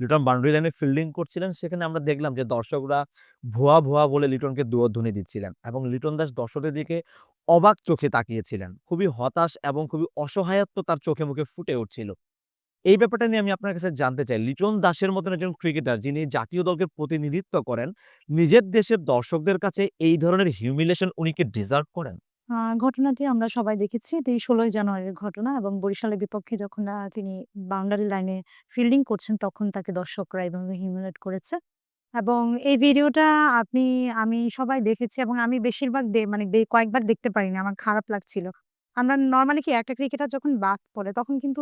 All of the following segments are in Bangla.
লিটন বাউন্ডারি লাইনে ফিল্ডিং করছিলেন সেখানে আমরা দেখলাম যে দর্শকরা ভুয়া, ভুয়া বলে লিটনকে দুয়ধ্বনি দিচ্ছিলেন এবং লিটন দাস দর্শকদের দিকে অবাক চোখে তাকিয়েছিলেন। খুবই হতাশ এবং খুবই অসহায়ত্ব তার চোখে মুখে ফুটে উঠছিল। এই ব্যাপারটা নিয়ে আমি আপনার কাছে জানতে চাই, লিটন দাসের মতন একজন ক্রিকেটার যিনি জাতীয় দলকে প্রতিনিধিত্ব করেন, নিজের দেশের দর্শকদের কাছে এই ধরনের হিউমিলেশন উনি কি ডিজার্ভ করেন? আ ঘটনাটি আমরা সবাই দেখেছি। এটি ১৬ই জানুয়ারির ঘটনা এবং বরিশালের বিপক্ষে যখন তিনি বাউন্ডারি লাইনে ফিল্ডিং করছেন, তখন তাকে দর্শকরা এভাবে হিউমিলিয়েট করেছে। এবং এই ভিডিওটা আপনি, আমি সবাই দেখেছি এবং আমি বেশিরভাগ দে মানে কয়েকবার দেখতে পারিনি। আমার খারাপ লাগছিল। আমরা নরমালি কি একটা ক্রিকেটার যখন বাদ পড়ে তখন কিন্তু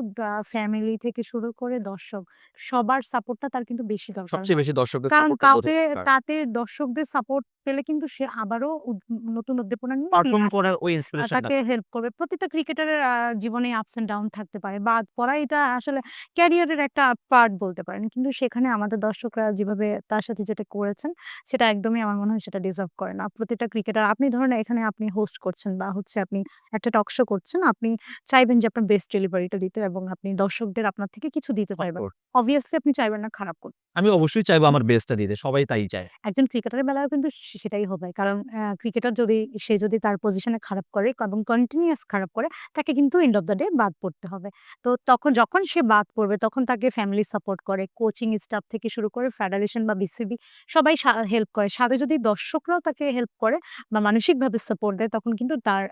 ফ্যামিলি থেকে শুরু করে দর্শক সবার সাপোর্টটা তার কিন্তু বেশি দরকার সবচেয়ে হয়। বেশি দর্শকদের কারণ সাপোর্টটা বোধ তাতে দরকার। তাতে দর্শকদের সাপোর্ট পেলে কিন্তু সে আবারও উদ নতুন উদ্দীপনা নিয়ে ফিরে পারফর্ম আসবে। করার ওই আ ইন্সপিরেশনটা তাকে হেল্প করবে। প্রত্যেকটা ক্রিকেটারের আ জীবনে আপস অ্যান্ড ডাউন থাকতে পারে। বাদ পড়া এটা আসলে ক্যারিয়ারের একটা পার্ট বলতে পারেন। কিন্তু সেখানে আমাদের দর্শকরা যেভাবে তার সাথে যেটা করেছেন সেটা একদমই আমার মনে হয় সেটা ডিজার্ভ করে না। প্রতিটা ক্রিকেটার আপনি ধরেন এখানে আপনি হোস্ট করছেন বা হচ্ছে আপনি একটা টক শো করছেন। আপনি চাইবেন যে আপনার বেস্ট ডেলিভারিটা দিতে এবং আপনি দর্শকদের আপনার থেকে কিছু দিতে। কোর্স। অবভিয়াসলি আপনি চাইবেন না খারাপ করতে। আমি অবশ্যই চাইব আমার বেস্টটা দিতে। সবাই তাই চায়। একজন ক্রিকেটারের বেলায়ও কিন্তু সেটাই হবে। কারণ ক্রিকেটার যদি সে যদি তার পজিশনে খারাপ করে এবং কন্টিনিউয়াস খারাপ করে তাকে কিন্তু এন্ড অফ দ্য ডে বাদ পড়তে হবে। তো তখন যখন সে বাদ পড়বে তখন তাকে ফ্যামিলি সাপোর্ট করে, কোচিং স্টাফ থেকে শুরু করে ফেডারেশন বা বিসিবি সবাই হেল্প করে। সাথে যদি দর্শকরাও তাকে হেল্প করে বা মানসিকভাবে সাপোর্ট দেয় তখন কিন্তু তার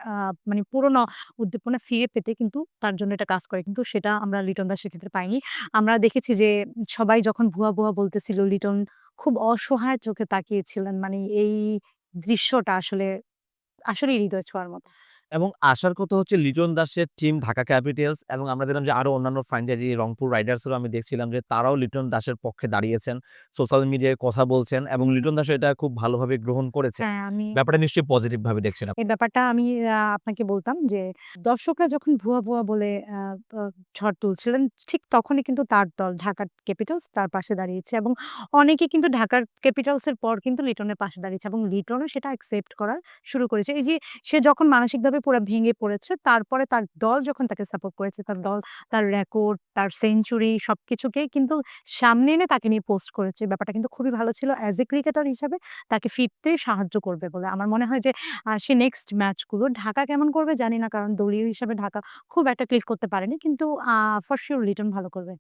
মানে পুরনো উদ্দীপনা ফিরে পেতে কিন্তু তার জন্য এটা কাজ করে। কিন্তু সেটা আমরা লিটন দাসের ক্ষেত্রে পাইনি। আমরা দেখেছি যে সবাই যখন ভুয়া, ভুয়া বলতেছিল লিটন খুব অসহায় চোখে তাকিয়েছিলেন। মানে এই দৃশ্যটা আসলে আসলেই হৃদয় ছোঁয়ার মতো। এবং আসার কথা হচ্ছে লিটন দাসের টিম ঢাকা ক্যাপিটালস এবং আমরা দেখলাম যে আরও অন্যান্য ফ্র্যাঞ্চাইজি রংপুর রাইডার্সেরও আমি দেখছিলাম যে তারাও লিটন দাসের পক্ষে দাঁড়িয়েছেন। সোশ্যাল মিডিয়ায় কথা বলছেন এবং লিটন দাস এটা খুব ভালোভাবে গ্রহণ করেছে। হ্যাঁ, ব্যাপারটা নিশ্চয়ই পজিটিভ ভাবে দেখছেন এই ব্যাপারটা আমি আপনাকে বলতাম যে দর্শকরা যখন ভুয়া, ভুয়া বলে ঝড় তুলছিলেন ঠিক তখনই কিন্তু তার দল ঢাকার ক্যাপিটালস তার পাশে দাঁড়িয়েছে এবং অনেকে কিন্তু ঢাকার ক্যাপিটালসের পর কিন্তু লিটনের পাশে দাঁড়িয়েছে এবং লিটনও সেটা অ্যাকসেপ্ট করা শুরু করেছে। এই যে সে যখন মানসিকভাবে পুরা ভেঙে পড়েছে তারপরে তার দল যখন তাকে সাপোর্ট করেছে, তার দল তার রেকর্ড, তার সেঞ্চুরি সব সবকিছুকেই কিন্তু সামনে এনে তাকে নিয়ে পোস্ট করেছে। ব্যাপারটা কিন্তু খুবই ভালো ছিল। অ্যাজ এ ক্রিকেটার হিসাবে তাকে ফিরতে সাহায্য করবে বলে আমার মনে হয় যে সে নেক্সট ম্যাচগুলো ঢাকা কেমন করবে জানি না। কারণ দলীয় হিসাবে ঢাকা খুব একটা ক্লিক করতে পারেনি। কিন্তু ফর সিউর লিটন ভালো করবে।